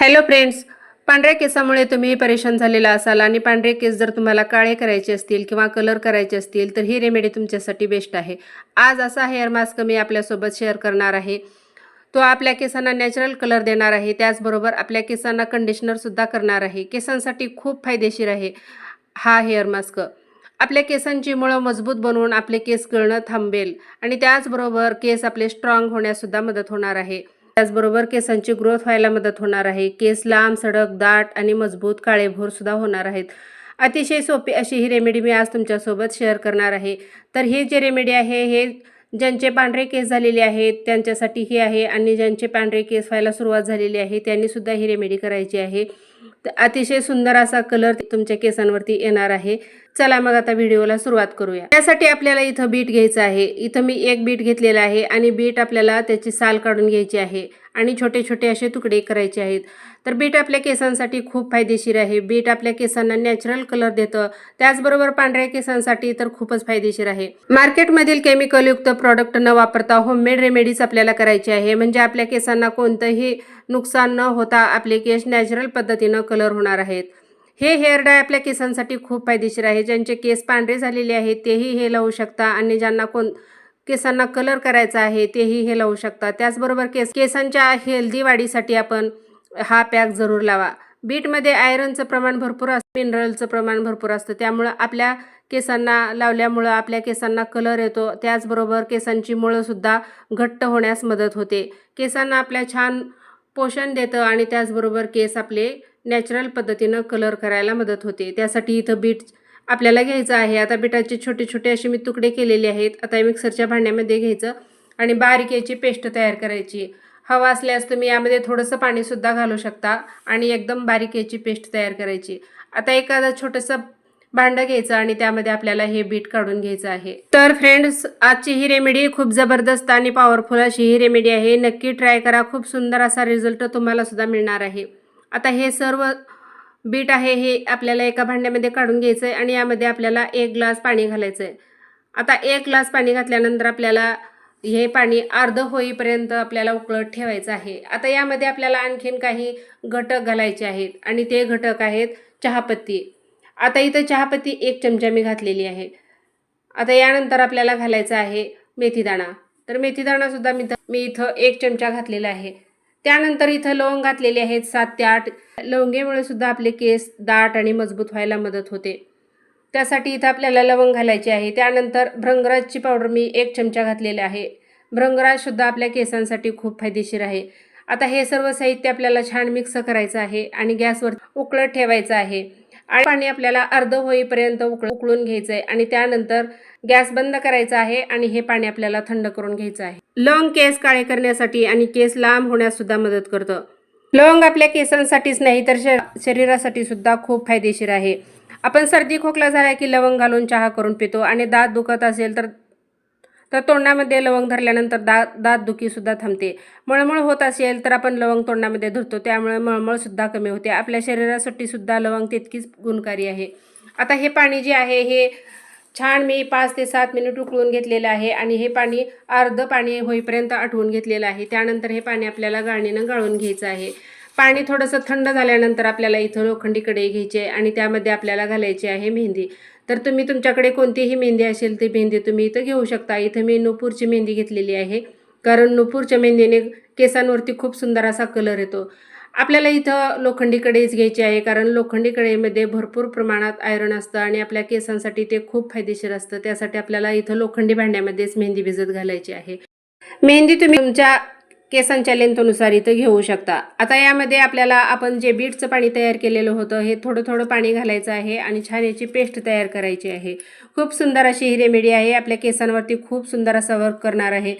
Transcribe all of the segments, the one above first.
Hello friends पांढऱ्या केसामुळे तुम्ही परेशान झालेला असाल आणि पांढरे केस जर तुम्हाला काळे करायचे असतील किंवा कलर करायचे असतील तर ही रेमेडी तुमच्यासाठी बेस्ट आहे. आज असा हेअर मास्क मी आपल्यासोबत शेअर करणार आहे. तो आपल्या केसांना नॅचरल कलर देणार आहे. त्याचबरोबर आपल्या केसांना कंडिशनरसुद्धा करणार आहे. केसांसाठी खूप फायदेशीर आहे हा हेअर मास्क आपल्या केसांची मुळं मजबूत बनवून आपले केस गळणं थांबेल आणि त्याचबरोबर केस आपले स्ट्रॉंग होण्यासुद्धा मदत होणार आहे. त्याचबरोबर केसांची ग्रोथ व्हायला मदत होणार आहे. केस लांब सडक दाट आणि मजबूत काळेभोर सुद्धा होणार आहेत. अतिशय सोपी अशी ही रेमेडी मी आज तुमच्यासोबत शेअर करणार आहे. तर ही जे रेमेडी आहे हे ज्यांचे पांढरे केस झालेले आहेत त्यांच्यासाठी हे आहे आणि ज्यांचे पांढरे केस व्हायला सुरुवात झालेली आहे त्यांनी सुद्धा ही रेमेडी करायची आहे. तर अतिशय सुंदर असा कलर तुमच्या केसांवरती येणार आहे. चला मग आता व्हिडिओला सुरुवात करूया. त्यासाठी आपल्याला इथं बीट घ्यायचं आहे. इथं मी एक बीट घेतलेलं आहे आणि बीट आपल्याला त्याची साल काढून घ्यायची आहे आणि छोटे छोटे असे तुकडे करायचे आहेत. तर बीट आपल्या केसांसाठी खूप फायदेशीर आहे. बीट आपल्या केसांना नॅचरल कलर देतं. त्याचबरोबर पांढऱ्या केसांसाठी तर खूपच फायदेशीर आहे. मार्केटमधील केमिकलयुक्त प्रॉडक्ट न वापरता होममेड रेमेडीज आपल्याला करायची आहे. म्हणजे आपल्या केसांना कोणतंही नुकसान न होता आपले केस नॅचरल पद्धतीनं कलर होणार आहेत. हे हेअर डाय आपल्या केसांसाठी खूप फायदेशीर आहे. ज्यांचे केस पांढरे झालेले आहेत तेही हे लावू शकता. आणि ज्यांना कोण केसांना कलर करायचा आहे तेही हे लावू शकता. त्याचबरोबर केस केसांच्या हेल्दी वाढीसाठी आपण हा पॅक जरूर लावा. बीटमध्ये आयरनचं प्रमाण भरपूर असतं मिनरलचं प्रमाण भरपूर असतं. त्यामुळं आपल्या केसांना लावल्यामुळं आपल्या केसांना कलर येतो. त्याचबरोबर केसांची मुळंसुद्धा घट्ट होण्यास मदत होते. केसांना आपल्या छान पोषण देतं आणि त्याचबरोबर केस आपले नॅचरल पद्धतीनं कलर करायला मदत होते. त्यासाठी इथं बीट आपल्याला घ्यायचं आहे. आता बिटाचे छोटे छोटे असे मी तुकडे केलेले आहेत. आता मिक्सरच्या भांड्यामध्ये घ्यायचं आणि बारीक याची पेस्ट तयार करायची. हवा असल्यास तुम्ही यामध्ये थोडंसं पाणीसुद्धा घालू शकता आणि एकदम बारीक याची पेस्ट तयार करायची. आता एखादं छोटंसं भांडं घ्यायचं आणि त्यामध्ये आपल्याला हे बीट काढून घ्यायचं आहे. तर फ्रेंड्स आजची ही रेमेडी खूप जबरदस्त आणि पॉवरफुल अशी ही रेमेडी आहे. नक्की ट्राय करा. खूप सुंदर असा रिझल्ट तुम्हाला सुद्धा मिळणार आहे. आता हे सर्व बीट आहे हे आपल्याला एका भांड्यामध्ये काढून घ्यायचं आहे आणि यामध्ये आपल्याला एक ग्लास पाणी घालायचं आहे आता एक ग्लास पाणी घातल्यानंतर आपल्याला हे पाणी अर्ध होईपर्यंत आपल्याला उकळत ठेवायचं आहे. आता यामध्ये आपल्याला आणखीन काही घटक घालायचे आहेत आणि ते घटक आहेत चहापत्ती. आता इथं चहापत्ती एक चमचा मी घातलेली आहे. आता यानंतर आपल्याला घालायचं आहे मेथीदाणा. तर मेथीदाणासुद्धा मी मी इथं एक चमचा घातलेला आहे. त्यानंतर इथं लवंग घातलेले आहेत सात ते आठ. लवंगेमुळे सुद्धा आपले केस दाट आणि मजबूत व्हायला मदत होते. त्यासाठी इथं आपल्याला लवंग घालायची आहे. त्यानंतर भ्रंगराजची पावडर मी एक चमचा घातलेले आहे. भ्रंगराजसुद्धा आपल्या केसांसाठी खूप फायदेशीर आहे. आता हे सर्व साहित्य आपल्याला छान मिक्स करायचं आहे आणि गॅसवर उकळत ठेवायचं आहे. आणि पाणी आपल्याला अर्ध होईपर्यंत उकळ उकळून घ्यायचं आहे आणि त्यानंतर गॅस बंद करायचा आहे आणि हे पाणी आपल्याला थंड करून घ्यायचं आहे. लवंग केस काळे करण्यासाठी आणि केस लांब होण्यास सुद्धा मदत करतं. लवंग आपल्या केसांसाठीच नाही तर शरीरासाठी सुद्धा खूप फायदेशीर आहे. आपण सर्दी खोकला झाला की लवंग घालून चहा करून पितो आणि दात दुखत असेल तर तर तोंडामध्ये लवंग धरल्यानंतर दात दात दुखीसुद्धा थांबते. मळमळ होत असेल तर आपण लवंग तोंडामध्ये धरतो त्यामुळे मळमळसुद्धा कमी होते. आपल्या शरीरासाठीसुद्धा लवंग तितकीच गुणकारी आहे. आता हे पाणी जे आहे हे छान मी पाच ते सात मिनिट उकळून घेतलेलं आहे आणि हे पाणी अर्ध पाणी होईपर्यंत आठवून घेतलेलं आहे. त्यानंतर हे पाणी आपल्याला गाळणीनं गाळून घ्यायचं आहे. पाणी थोडंसं थंड झाल्यानंतर आपल्याला इथं लोखंडी कढई घ्यायची आहे आणि त्यामध्ये आपल्याला घालायची आहे मेहंदी. तर तुम्ही तुमच्याकडे कोणतीही मेहंदी असेल ती मेहंदी तुम्ही इथं घेऊ शकता. इथं मी नुपूरची मेहंदी घेतलेली आहे. कारण नुपूरच्या मेहंदीने केसांवरती खूप सुंदर असा कलर येतो. आपल्याला इथं लोखंडी कढईच घ्यायची आहे. कारण लोखंडी कढईमध्ये भरपूर प्रमाणात आयरन असतं आणि आपल्या केसांसाठी ते खूप फायदेशीर असतं. त्यासाठी आपल्याला इथं लोखंडी भांड्यामध्येच मेहंदी भिजत घालायची आहे. मेहंदी तुम्ही तुमच्या केसांच्या लेंथनुसार इथं घेऊ शकता. आता यामध्ये आपल्याला आपण जे बीटचं पाणी तयार केलेलं होतं हे थोडं थोडं पाणी घालायचं आहे आणि छान याची पेस्ट तयार करायची आहे. खूप सुंदर अशी ही रेमेडी आहे. आपल्या केसांवरती खूप सुंदर असा वर्क करणार आहे.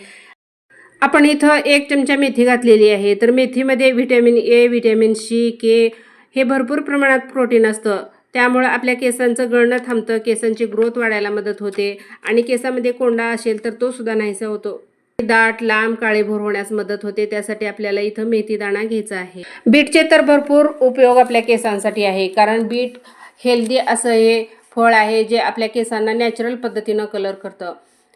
आपण इथं एक चमचा मेथी घातलेली आहे. तर मेथीमध्ये vitamin A vitamin C K हे भरपूर प्रमाणात प्रोटीन असतं. त्यामुळं आपल्या केसांचं गळणं थांबतं केसांची ग्रोथ वाढायला मदत होते आणि केसामध्ये कोंडा असेल तर तो सुद्धा नाहीसा होतो. दाट लांब काळेभोर होण्यास मदत होते. त्यासाठी आपल्याला इथं मेथी दाणा घ्यायचा आहे. बीटचे तर भरपूर उपयोग आपल्या केसांसाठी आहे. कारण बीट हेल्दी असं हे फळ आहे जे आपल्या केसांना नॅचरल पद्धतीनं कलर करतं.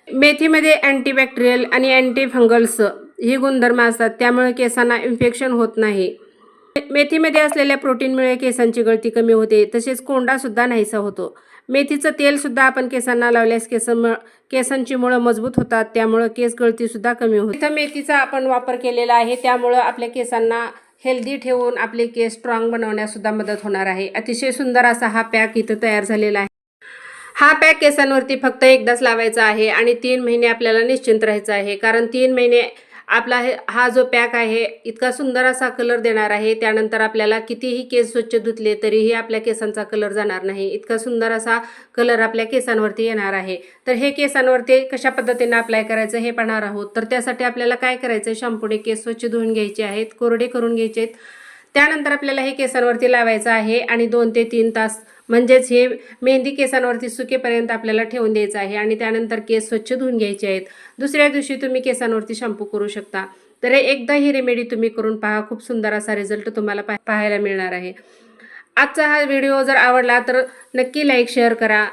मेथीमध्ये अँटीबॅक्टेरियल आणि अँटी फंगल्स ही गुणधर्म असतात. त्यामुळे केसांना इन्फेक्शन होत नाही. मेथीमध्ये असलेल्या प्रोटीनमुळे केसांची गळती कमी होते. तसेच कोंडासुद्धा नाहीसा होतो. मेथीचं तेलसुद्धा आपण केसांना लावल्यास केस केसांची मुळं मजबूत होतात त्यामुळं केस गळतीसुद्धा कमी होते. इथं मेथीचा आपण वापर केलेला आहे त्यामुळं आपल्या केसांना हेल्दी ठेवून आपले केस स्ट्रॉंग बनवण्यासुद्धा मदत होणार आहे. अतिशय सुंदर असा हा पॅक इथं तयार झालेला आहे. हा पॅक केसांवरती फक्त एकदाच लावायचा आहे आणि तीन महिने आपल्याला निश्चिंत राहायचं आहे कारण तीन महिने आपला हे हा जो पॅक आहे इतका सुंदर असा कलर देणार आहे. त्यानंतर आपल्याला कितीही केस स्वच्छ धुतले तरीही आपल्या केसांचा कलर जाणार नाही. इतका सुंदर असा कलर आपल्या केसांवरती येणार आहे. तर हे केसांवरती कशा पद्धतीने अप्लाय करायचं हे पाहणार आहोत. तर त्यासाठी आपल्याला काय करायचं आहे शॅम्पूने केस स्वच्छ धुवून घ्यायचे आहेत कोरडे करून घ्यायचे आहेत त्यानंतर आपल्याला हे केसांवरती लावायचं आहे आणि दोन ते तीन तास म्हणजेच हे मेहंदी केसांवरती सुकेपर्यंत आपल्याला ठेवून द्यायचं आहे आणि त्यानंतर केस स्वच्छ धुवून घ्यायचे आहेत. दुसऱ्या दिवशी तुम्ही केसांवरती शॅम्पू करू शकता. तर हे एकदा ही रेमेडी तुम्ही करून पहा. खूप सुंदर असा रिझल्ट तुम्हाला पा पाहायला मिळणार आहे. आजचा हा व्हिडिओ जर आवडला तर नक्की लाईक शेअर करा.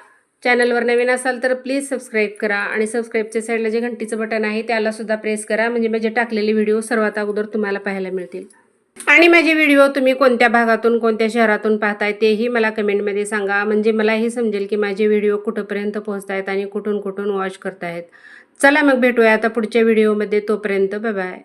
चॅनलवर नवीन असाल तर प्लीज सबस्क्राईब करा आणि सबस्क्राईबच्या साईडला जे घंटीचं बटन आहे त्याला सुद्धा प्रेस करा. म्हणजे माझे टाकलेले व्हिडिओ सर्वात अगोदर तुम्हाला पाहायला मिळतील. आणि माझे व्हिडिओ तुम्ही कोणत्या भागातून कोणत्या शहरातून पाहताय तेही मला कमेंटमध्ये सांगा. म्हणजे मलाही समजेल की माझे व्हिडिओ कुठंपर्यंत पोहोचत आहेत आणि कुठून कुठून वॉच करतायत. चला मग भेटूया आता पुढच्या व्हिडिओमध्ये. तोपर्यंत बाय